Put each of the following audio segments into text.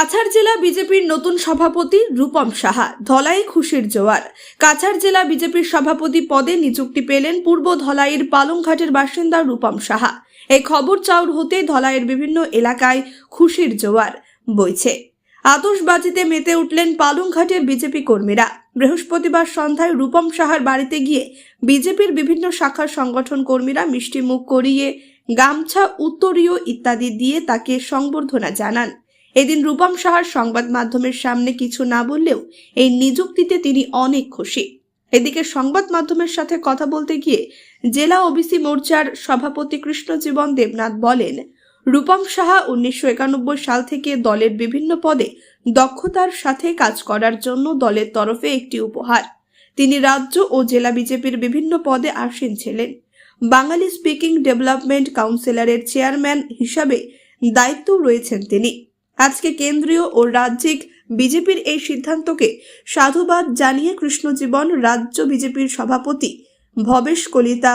কাছাড় জেলা বিজেপির নতুন সভাপতি রূপম সাহা, ধলাই খুশির জোয়ার। কাছাড় জেলা বিজেপির সভাপতি পদে নিযুক্তি পেলেন পূর্ব ধলাইয়ের পালংঘাটের বাসিন্দা রূপম সাহা। এই খবর চাউর হতে ধলাইয়ের বিভিন্ন এলাকায় খুশির জোয়ার বইছে। আতশবাজিতে মেতে উঠলেন পালংঘাটের বিজেপি কর্মীরা। বৃহস্পতিবার সন্ধ্যায় রূপম সাহার বাড়িতে গিয়ে বিজেপির বিভিন্ন শাখার সংগঠন কর্মীরা মিষ্টি মুখ করিয়ে, গামছা, উত্তরীয় ইত্যাদি দিয়ে তাকে সংবর্ধনা জানান। এদিন রূপম সাহার সংবাদ মাধ্যমের সামনে কিছু না বললেও এই নিযুক্তিতে তিনি অনেক খুশি। এদিকে সংবাদ মাধ্যমের সাথে কথা বলতে গিয়ে জেলা ওবিসি মোর্চার সভাপতি কৃষ্ণজীবন দেবনাথ বলেন, রূপম সাহা উনিশশো একানব্বই সাল থেকে দলের বিভিন্ন পদে দক্ষতার সাথে কাজ করার জন্য দলের তরফে একটি উপহার। তিনি রাজ্য ও জেলা বিজেপির বিভিন্ন পদে আসীন ছিলেন। বাঙালি স্পিকিং ডেভেলপমেন্ট কাউন্সিলরের চেয়ারম্যান হিসাবে দায়িত্ব রয়েছেন তিনি। আজকে কেন্দ্রীয় ও রাজ্যিক বিজেপির এই সিদ্ধান্তকে সাধুবাদ জানিয়ে কৃষ্ণজীবন রাজ্য বিজেপির সভাপতি ভবেশ কলিতা,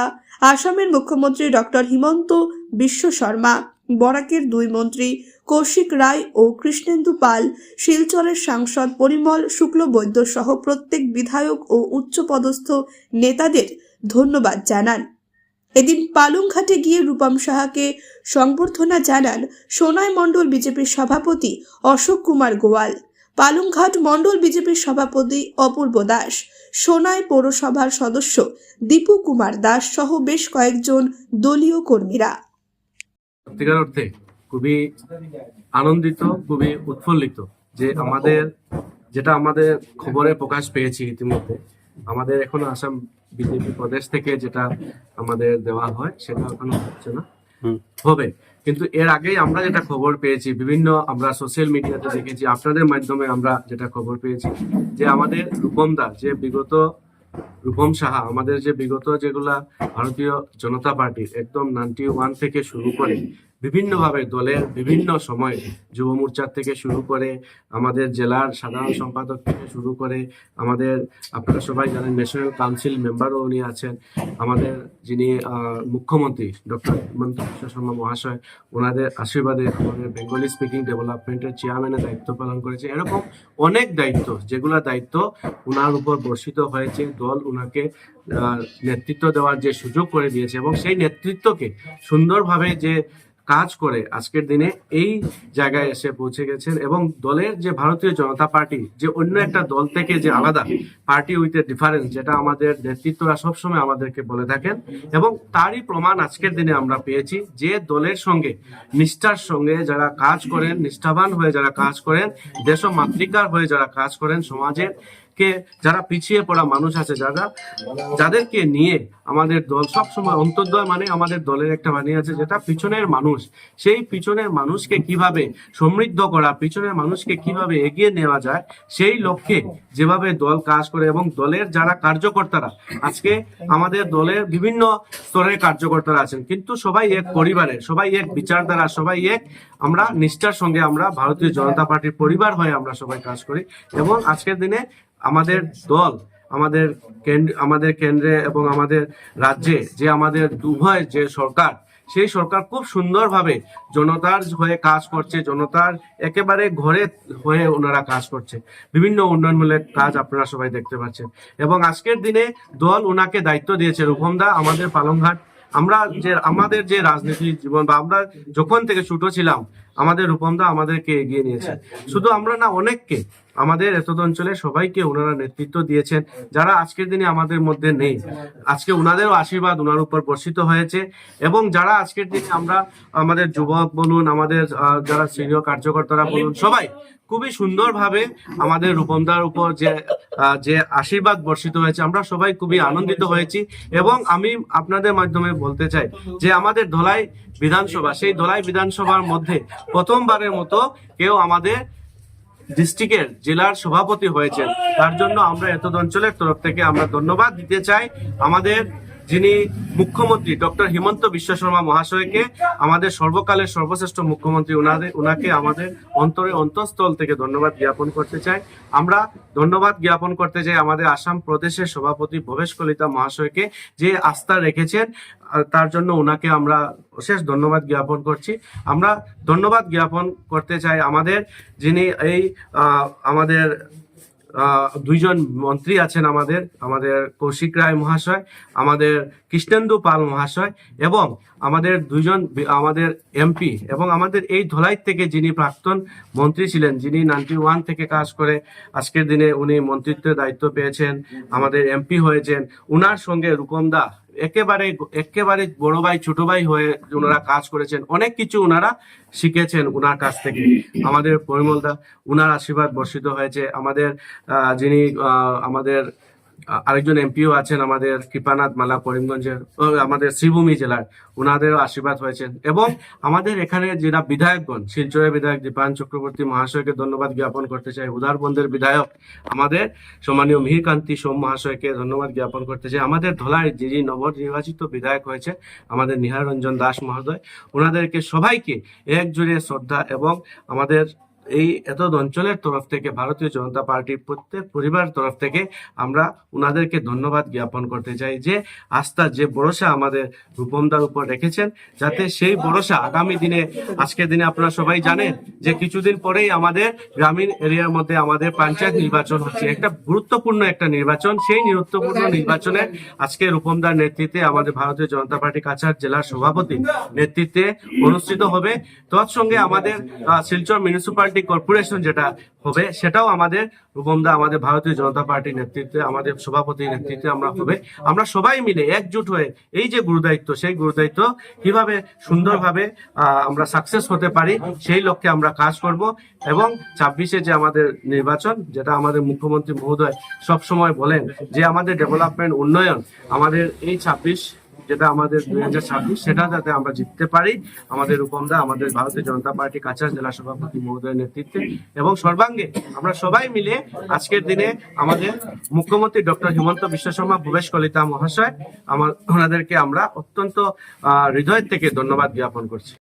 আসামের মুখ্যমন্ত্রী ডক্টর হিমন্ত বিশ্ব শর্মা, বরাকের দুই মন্ত্রী কৌশিক রায় ও কৃষ্ণেন্দু পাল, শিলচরের সাংসদ পরিমল শুক্লবৈদ্য সহ প্রত্যেক বিধায়ক ও উচ্চপদস্থ নেতাদের ধন্যবাদ জানান। এদিন পালংঘাটে গিয়ে রূপম সাহাকে সংবর্ধনা জানান সোনাই মণ্ডল বিজেপির সভাপতি অশোক কুমার গোয়াল। পালংঘাট মণ্ডল বিজেপির সভাপতি অপূর্ব দাস, সোনাই পৌরসভার সদস্য দীপু কুমার দাস সহ বেশ কয়েকজন দলীয় কর্মীরা। সত্যিকার অর্থে খুবই আনন্দিত, খুবই উৎফুল্লিত যে আমাদের, যেটা আমাদের খবরে প্রকাশ পেয়েছি ইতিমধ্যে। আমাদের এখন আসাম বিজেপি প্রদেশ থেকে যেটা আমাদের দেওয়া হয় সেটা এখনও হচ্ছে না। হবে। কিন্তু এর আগেই আমরা যেটা খবর পেয়েছি বিভিন্ন আমরা সোশ্যাল মিডিয়াতে দেখেছি আপনাদের মাধ্যমে আমরা যেটা খবর পেয়েছি যে আমাদের রূপম দা যে বিগত রূপম সাহা আমাদের যে বিগত যেগুলা ভারতীয় জনতা পার্টির একদম নাইনটি ওয়ান থেকে শুরু করে বিভিন্নভাবে দলের বিভিন্ন সময় যুব মোর্চার থেকে শুরু করে আমাদের জেলার সাধারণ সম্পাদক থেকে শুরু করে আমাদের, আপনারা সবাই জানেন ন্যাশনাল কাউন্সিল মেম্বারও উনি আছেন। আমাদের যিনি মুখ্যমন্ত্রী, ডক্টর হিমন্ত বিশ্ব শর্মা মহাশয়, ওনাদের আশীর্বাদে আমাদের বেঙ্গলি স্পিকিং ডেভেলপমেন্টের চেয়ারম্যানের দায়িত্ব পালন করেছে। এরকম অনেক দায়িত্ব, যেগুলো দায়িত্ব ওনার উপর বর্ষিত হয়েছে। দল ওনাকে নেতৃত্ব দেওয়ার যে সুযোগ করে দিয়েছে এবং সেই নেতৃত্বকে সুন্দরভাবে যে কাজ করে আজকের দিনে এই জায়গায় এসে পৌঁছে গেছেন এবং দলের যে ভারতীয় জনতা পার্টি, যে অন্য একটা দল থেকে যে আলাদা পার্টি উইথ এ ডিফারেন্স, যেটা আমাদের নেতৃত্বরা সবসময় আমাদেরকে বলে থাকেন এবং তারই প্রমাণ আজকের দিনে আমরা পেয়েছি যে দলের সঙ্গে, নিষ্ঠার সঙ্গে যারা কাজ করেন, নিষ্ঠাবান হয়ে যারা কাজ করেন দেশ মাতৃকার হয়ে যারা কাজ করেন সমাজের কে যারা পিছিয়ে পড়া মানুষ আছে, যারা, যাদেরকে নিয়ে আমাদের দল সবসময় অন্তর্দয় মানে আমাদের দলের একটা বাণী আছে যেটা পিছনের মানুষ, সেই পিছনের মানুষকে কীভাবে সমৃদ্ধ করা, পিছনের মানুষকে কীভাবে এগিয়ে নেওয়া যায়, সেই লক্ষ্যে যেভাবে দল কাজ করে এবং দলের যারা কার্যকর্তারা, আজকে আমাদের দলের বিভিন্ন স্তরের কার্যকর্তারা আছেন, কিন্তু সবাই এক পরিবারের, সবাই এক বিচারধারা, সবাই এক আমরা নিষ্ঠার সঙ্গে আমরা ভারতীয় জনতা পার্টির পরিবার হয়ে আমরা সবাই কাজ করি এবং আজকের দিনে আমাদের দল, আমাদের কেন্দ্র, আমাদের কেন্দ্রে এবং আমাদের রাজ্যে যে আমাদের উভয় যে সরকার, সেই সরকার খুব সুন্দরভাবে জনতার হয়ে কাজ করছে, জনতার একেবারে ঘরে হয়ে ওনারা কাজ করছে। বিভিন্ন উন্নয়নমূলক কাজ আপনারা সবাই দেখতে পাচ্ছেন। এবং আজকের দিনে দল ওনাকে দায়িত্ব দিয়েছে রূপমদা আমাদের পালংঘাট। আমরা যে, আমাদের যে রাজনীতি জীবন বা আমরা যখন থেকে ছোট ছিলাম আমাদের রূপমদা আমাদেরকে এগিয়ে নিয়েছে। শুধু আমরা না অনেককে আমাদের এত অঞ্চলে সবাইকে ওনারা নেতৃত্ব দিয়েছেন। যারা আজকের দিনে আমাদের মধ্যে নেই। আজকে ওনাদেরও আশীর্বাদ ওনার উপর বর্ষিত হয়েছে এবং যারা আজকের দিনে আমরা আমাদের যুবক বলুন আমাদের যারা সিনিয়র কার্যকর্তারা বলুন সবাই খুবই সুন্দরভাবে আমাদের রূপমদার উপর যে যে আশীর্বাদ বর্ষিত হয়েছে, আমরা সবাই খুবই আনন্দিত হয়েছি। এবং আমি আপনাদের মাধ্যমে বলতে চাই যে, আমাদের ধলাই বিধানসভা, সেই ধলাই বিধানসভার মধ্যে প্রথমবারের মতো কেউ আমাদের ডিস্ট্রিক্টের জেলার সভাপতি হয়েছেন। তার জন্য আমরা এত অঞ্চলের তরফ থেকে আমরা ধন্যবাদ দিতে চাই। আমাদের যিনি মুখ্যমন্ত্রী, ডক্টর হিমন্ত বিশ্ব শর্মা মহাশয়কে আমাদের সর্বকালের সর্বশ্রেষ্ঠ মুখ্যমন্ত্রী ওনাদের ওনাকে আমাদের অন্তরে অন্তঃস্থল থেকে ধন্যবাদ জ্ঞাপন করতে চাই। আমরা ধন্যবাদ জ্ঞাপন করতে চাই আমাদের আসাম প্রদেশের সভাপতি ভবেশ কলিতা মহাশয়কে, যে আস্থা রেখেছেন তার জন্য ওনাকে আমরা অশেষ ধন্যবাদ জ্ঞাপন করছি। আমরা ধন্যবাদ জ্ঞাপন করতে চাই আমাদের, যিনি এই আমাদের দুইজন মন্ত্রী আছেন আমাদের আমাদের কৌশিক রায় মহাশয় আমাদের কৃষ্ণেন্দু পাল মহাশয় এবং আমাদের দুইজন আমাদের এমপি এবং আমাদের এই ধলাই থেকে যিনি প্রাক্তন মন্ত্রী ছিলেন, যিনি নাইনটি ওয়ান থেকে কাজ করে আজকের দিনে উনি মন্ত্রিত্বের দায়িত্ব পেয়েছেন, আমাদের এমপি হয়েছেন। উনার সঙ্গে রূপম দা একেবারে একেবারে বড় ভাই, ছোট ভাই হয়ে ওনারা কাজ করেছেন। অনেক কিছু ওনারা শিখেছেন ওনার কাছ থেকে। আমাদের পরিমল দা, উনার আশীর্বাদ বর্ষিত হয়েছে। আমাদের যিনি আমাদের আরেকজন এমপিও আছেন আমাদের কৃপানাথ মালা করিমগঞ্জের আমাদের শ্রীভূমি জেলার ওনাদেরও আশীর্বাদ হয়েছেন। এবং আমাদের এখানে যারা বিধায়কগণ, শিলচরের বিধায়ক দীপায়ন চক্রবর্তী মহাশয়কে ধন্যবাদ জ্ঞাপন করতে চাই। উদারবন্দের বিধায়ক আমাদের সম্মানীয় মিহিরকান্তি সোম মহাশয়কে ধন্যবাদ জ্ঞাপন করতে চাই। আমাদের ধলাই যিনি নবনির্বাচিত বিধায়ক হয়েছে আমাদের নিহার রঞ্জন দাস মহোদয় ওনাদেরকে সবাইকে এক জোরে শ্রদ্ধা এবং আমাদের এই এত অঞ্চলের তরফ থেকে ভারতীয় জনতা পার্টির প্রত্যেক পরিবার তরফ থেকে আমরা ওনাদেরকে ধন্যবাদ জ্ঞাপন করতে চাই যে আস্থা, যে ভরসা আমাদের রূপমদার উপর রেখেছেন যাতে সেই ভরসা আগামী দিনে, আজকের দিনে আপনারা সবাই জানেন যে কিছুদিন পরেই আমাদের গ্রামীণ এরিয়ার মধ্যে আমাদের পঞ্চায়েত নির্বাচন হচ্ছে। একটা গুরুত্বপূর্ণ একটা নির্বাচন, সেই গুরুত্বপূর্ণ নির্বাচনে আজকে রূপমদার নেতৃত্বে আমাদের ভারতীয় জনতা পার্টি কাছাড় জেলার সভাপতি নেতৃত্বে অনুষ্ঠিত হবে। তৎসঙ্গে আমাদের শিলচর মিউনিসিপালিটি কর্পোরেশন যেটা হবে, সেটাও আমাদের রূপমদা, আমাদের ভারতীয় জনতা পার্টির নেতৃত্বে, আমাদের সভাপতির নেতৃত্বে আমরা হবে। আমরা সবাই মিলে একজুট হয়ে এই যে গুরুদায়িত্ব, সেই গুরুদায়িত্ব কীভাবে সুন্দরভাবে আমরা সাকসেস হতে পারি, সেই লক্ষ্যে আমরা কাজ করব এবং ছাব্বিশে যে আমাদের নির্বাচন, যেটা আমাদের মুখ্যমন্ত্রী মহোদয় সব সময় বলেন যে আমাদের ডেভেলপমেন্ট উন্নয়ন, আমাদের এই ছাব্বিশ যেটা আমাদের দুই হাজার ছাব্বিশ, সেটা যাতে আমরা জিততে পারি। আমাদের রূপমদা, আমাদের ভারতীয় জনতা পার্টি কাছাড় জেলা সভাপতি মহোদয়ের নেতৃত্বে। এবং সর্বাঙ্গে আমরা সবাই মিলে আজকের দিনে আমাদের মুখ্যমন্ত্রী ডক্টর হিমন্ত বিশ্ব শর্মা, ভূপেশ কলিতা মহাশয়, আমার, ওনাদেরকে আমরা অত্যন্ত হৃদয় থেকে ধন্যবাদ জ্ঞাপন করছি।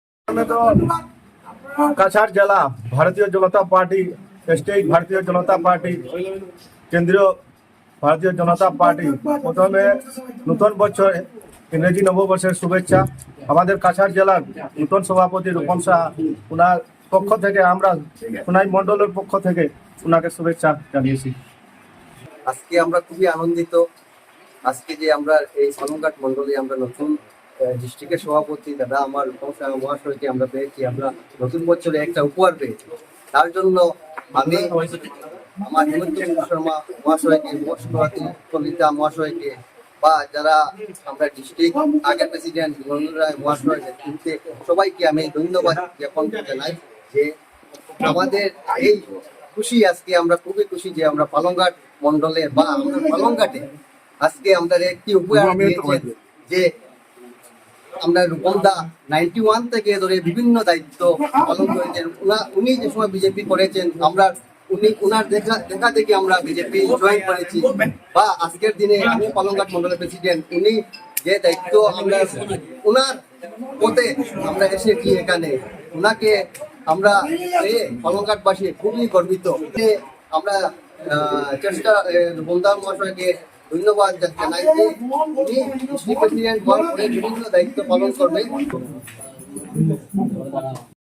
কাছাড় জেলা ভারতীয় জনতা পার্টি, স্টেট ভারতীয় জনতা পার্টি, কেন্দ্রীয় ভারতীয় জনতা পার্টি। প্রথমে নতুন বছর ইংরেজি নববর্ষের শুভেচ্ছা। আমাদের কাছাড় জেলার নতুন সভাপতি রূপম শাহ ওনার পক্ষ থেকে আমরা সোনাই মণ্ডলের পক্ষ থেকে ওনাকে শুভেচ্ছা জানিয়েছি। আজকে আমরা খুবই আনন্দিত। আজকে যে আমরা এই সলংঘাট মন্ডলে আমরা নতুন ডিস্ট্রিক্টের সভাপতি, দাদা আমার মহাশয়কে আমরা পেয়েছি। আমরা নতুন বছরে একটা উপহার পেয়েছি। তার জন্য আমি আমার হেমন্ত শর্মা মহাশয়কে মহাশয়কে বা যারা আমরা ডিস্ট্রিক্ট আগের প্রেসিডেন্ট সবাইকে আমি ধন্যবাদ জ্ঞাপন জানাই যে আমাদের এই খুশি আজকে আমরা খুবই খুশি যে আমরা পালংঘাট মন্ডলে বা আমরা পালংঘাটে আজকে আমরা একটি উপহার যে আমরা রূপমদা নাইনটি ওয়ান থেকে ধরে বিভিন্ন দায়িত্ব পালন করেছেন। উনি যে সময় বিজেপি করেছেন আমরা উনি উনার দেখা দেখা থেকে আমরা বিজেপি জয়েন করেছি। বা আজকের দিনে আমি পালংঘাট মন্ডলের প্রেসিডেন্ট উনি যে দায়িত্ব আমরা উনার পথে আমরা এসেছি এখানে, উনাকে আমরা পালংঘাটবাসী খুবই গর্বিত। যে আমরা চেষ্টা বন্দা মহাশয়কে ধন্যবাদ জানাই যে উনি প্রেসিডেন্ট বিভিন্ন দায়িত্ব পালন করবে